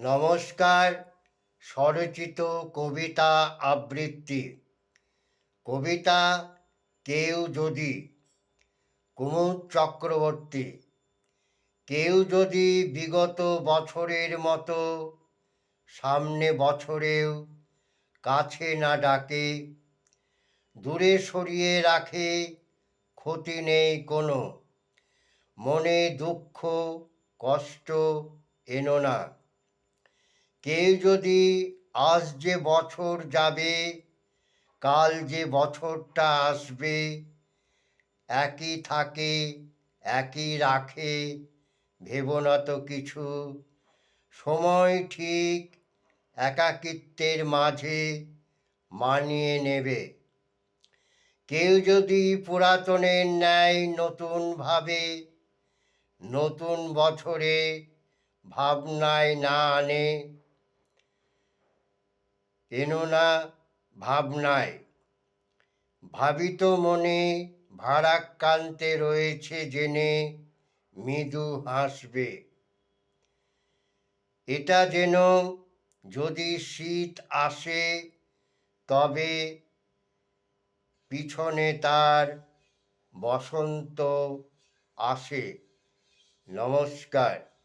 নমস্কার, স্বরচিত কবিতা আবৃত্তি। কবিতা কেউ যদি, কুমুদ চক্রবর্তী, কেউ যদি বিগত বছরের মতো, সামনে বছরেও কাছে না ডাকে, দূরে সরিয়ে রাখে ক্ষতি নেই কোনো, মনে দুঃখ কষ্ট এনো না। কেউ যদি আজ যে বছর যাবে, কাল যে বছরটা আসবে, একই থাকে, একই রাখে, ভেবো না তো কিছু। সময় ঠিক একাকিত্বের মাঝে মানিয়ে নেবে। কেউ যদি পুরাতনের ন্যায় নতুন ভাবে নতুন বছরে ভাবনায় না আনে এনো না ভাবনায়। ভাবিত মনে ভারাক্রান্তে রয়েছে জেনে মৃদু হাসবে। এটা যেন যদি শীত আসে, তবে পিছনে তার বসন্ত আসে। নমস্কার।